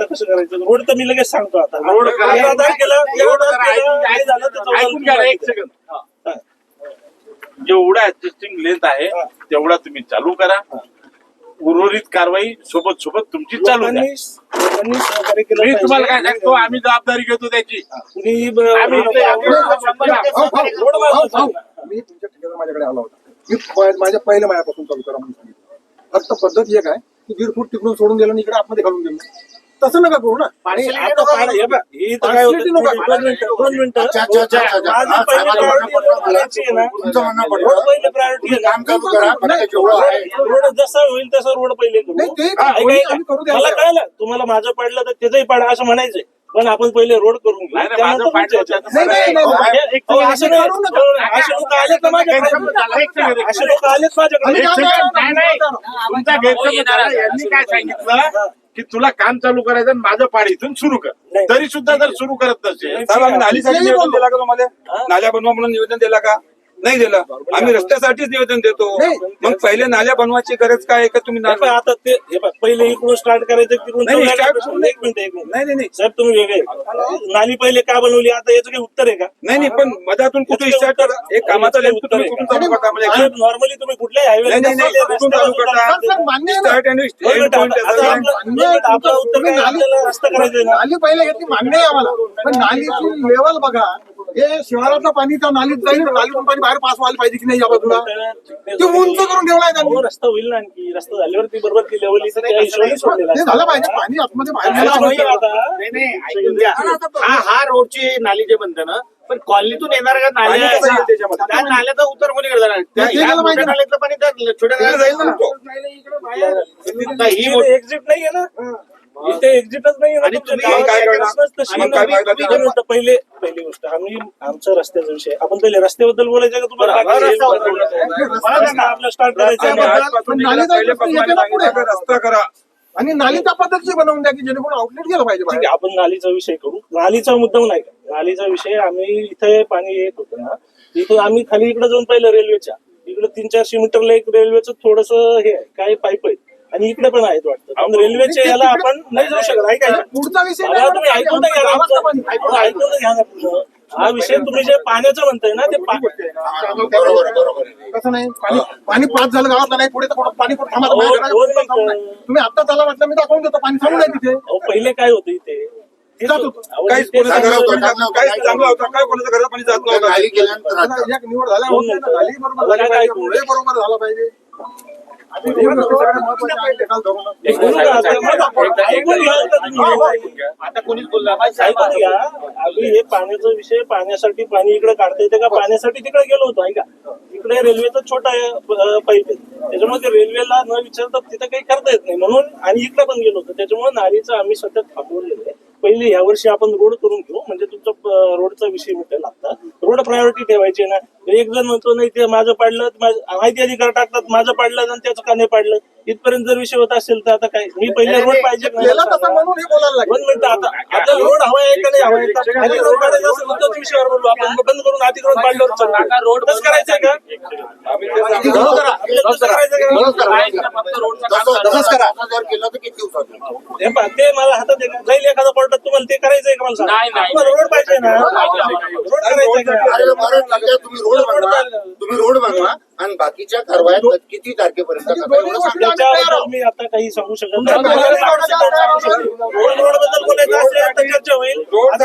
आता कसं करायचं? रोड तर मी लगेच सांगतो आता. रोड करा. तेरा तेरा झालं तर चौदा ऐकून घ्या एक. सेकंद हा. जेवढा ऍडजस्टिंग लेंथ आहे हा. तेवढा तुम्ही चालू करा. उर्वरित कारवाई सोबत सोबत तुमची चालू द्या लोकांनी लोकांनी सहकार्य केलं मी तुम्हाला काय पाहिजे. सांगतो आम्ही जबाबदारी घेतो त्याची. कुणी ब- आम्ही रोड इथे आम्ही- बांधतो. मी तुमच्या ठिकाणी माझ्याकडे आला होता. मी प- माझ्या पहिल्या मायापासून चालू करा म्हणून सांगितलं. फक्त पद्धत एक आहे की दीड फूट तिकडून सोडून दिलं आणि इकडे आतमध्ये घालून दिलं. तसं नका करू ना आणि आता पाहिलं, हे बघ, हे तर काय होतं, Facility नका. दोन मिनिटं, दोन मिनिटं. अच्छा, अच्छा, अच्छा, अच्छा. माझी हा, पहिली माझं म्हणणं priority पटलं मला. रोडची आहे ना. तुमचं म्हणणं पटलं. रोड पहिली priority आहे ना. काम करा फक्त जेवढं आहे रोड जसा होईल तसा रोड पहिले करू. नाही, ते हा, कोणी ऐका, आम्ही करू ऐका. द्या. मला कळलं तुम्हाला माझं पडलं तर त्याचंही पाडा असं म्हणायचंय पण आपण पहिले रोड करून घेऊ नाही, नाही, त्यानंतर माझं पाडलं पुढच्या होतं. नाही, नाही, नाही, नाही. हे- एक- अहो, असे असं नाही- करू नका. असे लोक आलेत ना माझ्याकडे असे लोक आलेत माझ्याकडे आम्ही एक काय सेकंड, करणार? नाही, नाही. तुमचा गैरसमज झाला. यांनी काय सांगितलं की तुला काम चालू करायचं आणि माझं पाड इथून सुरू कर. तरी सुद्धा जर सुरू करत नसेल साहेब आम्ही नालीसाठी निवेदन. दिला का तुम्हाला? नाल्या बनवा म्हणून निवेदन दिला का? नाही दिलं. आम्ही रस्त्यासाठीच निवेदन देतो. मग पहिले नाल्या बनवायची गरज काय आहे का तुम्ही हे नाल्या- आता ते हे पहा, पहिले इकडून स्टार्ट करायचं तिकडून एक मिनिट एक मिनिट. नाही नाही नाही. साहेब तुम्ही वेगळे. नाली पहिले का बनवली? आता याचं काही उत्तर आहे का? नाही नाही पण मधातून कुठे स्टार्ट उत्तर- एक कामाचा उत्तर करता म्हणजे नॉर्मली तुम्ही कुठल्याही हायवे रस्ता नाली पहिले घेतली मान्य आहे आम्हाला. पण नालीची लेवल बघा. हे शहराचं पाणी त्या नालीत जाईल नालीतून पाणी बाहेर पास व्हायला पाहिजे की नाही या बाजूला ते उंच करून ठेवलाय त्यांनी हो, रस्ता होईल ना आणखी रस्ता झाल्यावरती बरोबर ती लेवल त्या हिशोबाने सोडलेला ते. झालं पाहिजे पाणी आतमध्ये बाहेर गेलं पाहिजे. नाही नाही ऐकून घ्या हा हा रोडची नाली जे बनतं ना पण कॉलनीतून येणार का नाली पाणी आहे कसं ना? येईल त्याच्यामध्ये? त्या नाल्याचा उत्तर कोणी करणार त्या ते मोठ्या ना. नाल्यातलं पाणी त्या छोट्या तिकडे नाल्यात जाईल ना. आता ही इथे मोठी- एक्झिट नाहीये ना इथे एक्झिटच नाहीये ना आणि तुम्ही काय करणार? मग नाही. काय फायदा पहिले पहिली गोष्ट आम्ही आमचा रस्त्याचा विषय आपण पहिले रस्त्याबद्दल बोलायचं का तुम्हाला बरं, बाकी रस्ता बोलायचं? होता. रस्ता आपला स्टार्ट करायचा आहे. आजपासून नाली जायचं पुढे. रस्ता करा आणि नाली त्या पद्धतीची बनवून द्या की जेणेकरून आउटलेट गेलं पाहिजे ठीक बाहेर. आहे आपण नालीचा विषय करू नालीचा मुद्दा नाही का नालीचा विषय आम्ही इथे पाणी येत होतं ना इथं आम्ही खाली इकडे जाऊन पाहिलं रेल्वेच्या इकडे तीन चारशे मीटरला एक रेल्वेचं थोडस हे आहे काय पाईप आहेत आणि इकडे पण आहेत वाटतं. पण रेल्वेच्या याला आपण नाही जाऊ शकत. आहे काय पुढचा विषय तुम्ही ऐकून तर घ्या. ऐकून तर घ्या ना. हा विषय तुम्ही जे पाण्याचं म्हणताय ना ते पा- बरोबर आहे, बरोबर. आहे. कसं नाही. पाणी पाणी पास झालं गावातलं नाही पुढे तर कुठं पाणी कुठं. तुम्ही आता त्याला म्हटलं मी दाखवून देतो पाणी थांबून नाही तिथे. अहो, पहिले काय होतं इथे? काहीच चांगलं होतं, काय कोणाचं घरात पाणी जात नव्हतं. निवड झाला होत नाही ना. झाली बरोबर झाली पाहिजे. आता? कोणीच बोलला हे पाण्याचा विषय पाण्यासाठी पाणी इकडे काढता येते का? पाण्यासाठी तिकडे गेलो होतो ऐका. इकडे रेल्वेचा छोटा पाईप आहे त्याच्यामुळे ते रेल्वेला न विचारता तिथं काही करता येत नाही. म्हणून आणि इकडे पण गेलो होतो. त्याच्यामुळे नालीचं आम्ही सतत थांबवलेलं आहे. पहिले या वर्षी आपण रोड करून घेऊ. म्हणजे तुमचा रोडचा विषय मिटेल आता रोड प्रायोरिटी ठेवायची ना. एक जण म्हणतो नाही ते माझं पाडलं माझं- माहिती अधिकार टाकतात. माझं पाडलं आणि त्याचं का नाही पाडलं? इथपर्यंत जर विषय होत असेल तर आता काय? मी पहिले रोड पाहिजे का नाही गेला तसा सांगा. म्हणून हे बोलायला लागेल. दोन मिनिटं आता आता रोड हवा आहे का नाही हवा आहे का? रोड काढायचा असेल तर तोच विषयावर बोलू. आपण बंद करून अतिक्रमण पाडल्यावर रोड कसं करायचंय का? करायचं का? तसंच करा. तसं- तसंच करा. असं जर केलं तर किती दिवसात हे पहा, ते मला हातात आहे का? जाईल एखादा कोर्टात तुम्हाला ते करायचंय का मला सांगा? तुम्हाला रोड पाहिजे ना? रोड करायचंय का अरे तुम्ही रोड बनवा तुम्ही रोड बनवा आणि बाकीच्या कारवाया किती तारखेपर्यंत करता? एवढं सांगा. त्याच्याबद्दल मी आता काही सांगू शकत नाही. रोड रोडबद्दल बोलायचं असेल तर चर्चा होईल? आता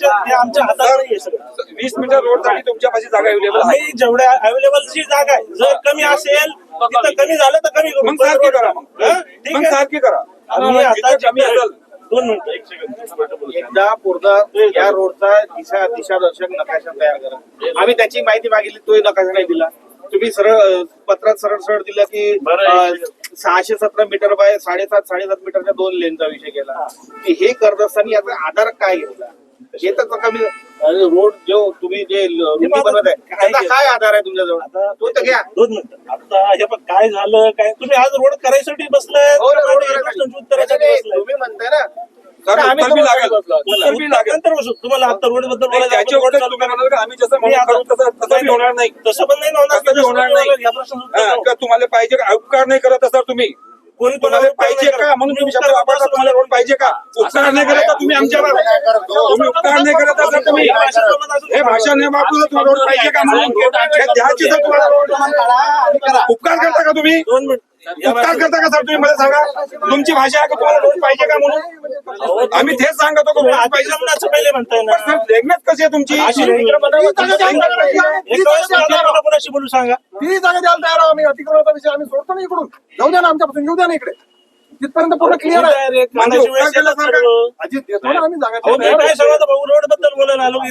ज- हे आमच्या हातात नाहीये सगळं. वीस मीटर रोडसाठी तुमच्या पाशी जागा अवेलेबल आहे. आम्ही जेवढ्या अवेलेबल जी जागा आहे. जर कमी असेल तिथं कमी झालं तर कमी करू. मग सारखी करा मग. हा? ठीक मग आहे सारखी करा. आम्ही आता जिथं कमी असेल. दोन मिनिटं एक सेकंद एकदा पूर्ण या रोडचा दिशा दिशादर्शक नकाशा तयार करा. आम्ही त्याची माहिती मागितली तोही नकाशा नाही दिला. तुम्ही सरळ पत्रात सरळ सरळ दिलं की सहाशे सतरा मीटर बाय साडेसात साडेसात मीटरच्या दोन लेनचा विषय केला. की हे करत असताना याचा आधार काय घेतला हे कमी अरे रोड जो तुम्ही जे रुंदी बनवत आहे त्याचा काय आधार आहे तुमच्याजवळ आता तो तर घ्या. दोन मिनिटं. आता हे बघ काय झालं काय तुम्ही आज रोड करायसाठी बसलाय हो ना, रोड उत्तरासाठी नाही, बसलाय. तुम्ही म्हणताय ना. सर, आम्ही उत्तर बी तुम्हाला लागेल. बसलो. उत्तर बी लागेल. नंतर बसू. तुम्हाला आता रोडबद्दल नाही, बोलायचं तुम्ही. म्हणाल का आम्ही जसं मी म्हणून आता- करू तसं तसं बी होणार नाही. तसं पण नाही ना होणार तसं बी होणार नाही. हा. का तुम्हाला पाहिजे का उपकार नाही करत असणार तुम्ही? कोणी तुम्हाला पाहिजे का? म्हणून तुम्ही शब्द वापरता तुम्हाला रोड पाहिजे का? उपकार नाही करत तुम्ही आमच्यावर तुम्ही उपकार नाही करत. असाल तुम्ही हे भाषा नाही वापरू तुम्हाला रोड पाहिजे का म्हणून? द्यायची तर तुम्हाला उपकार करता का तुम्ही? दोन मिनिट. उपकार करता का सर तुम्ही मला सांगा तुमची भाषा आहे का तुम्हाला रोड पाहिजे का म्हणून? आम्ही तेच सांगतो का तुम्ही रोड पाहिजे अतिक्रमणाचं पहिले म्हणताय ना. पण सर लेखनात कशी आहे तुमची? अशी एका वेळेस मला मला कोणाशी बोलू सांगा? ती जागा द्यायला तयार आम्ही. अतिक्रमणाचा विषय आम्ही सोडतो ना इकडून. जाऊ द्या ना आमच्यापासून येऊ द्या ना इकडे. तिथपर्यंत पूर्ण क्लिअर आहे. Direct कानाची वेळ उपकार केला येतात सर्व. अजित देतो ना आम्ही जागा अहो, मी द्यायला काय सांगतो भाऊ रोडबद्दल बोलायला आलो की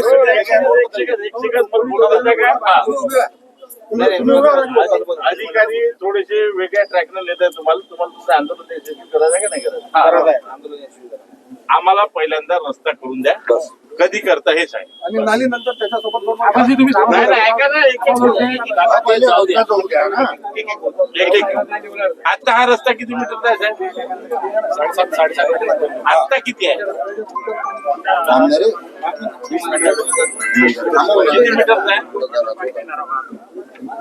अधिकारी थोडेसे वेगळ्या ट्रॅकनं नेत आहे तुम्हाला तुम्हाला तुमचं आंदोलन यशस्वी करायचं आहे का नाही करायचं आम्हाला पहिल्यांदा रस्ता करून द्या. कधी करता हे सांग आणि नाली नंतर त्याच्यासोबत आता हा रस्ता किती मीटरचा आहे साहेब? आता किती आहे? किती मीटरचा आहे?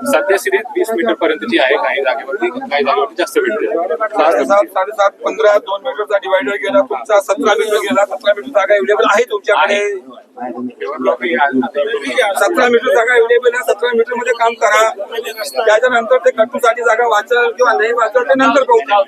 सध्या सिरीज वीस मीटर पर्यंतची आहे काही जागेवरती काही जागेवरती जास्त भेटते साडेसात साडेसात पंधरा दोन मीटरचा डिवायडर गेला तुमचा सतरा मीटर गेला सतरा मीटर जागा अवेलेबल आहे तुमच्याकडे? सतरा मीटर जागा अवेलेबल आहे सतरा मीटरमध्ये काम करा. त्याच्यानंतर ते कट्टूसाठी जागा वाचल किंवा नाही वाचल ते नंतर पाहू.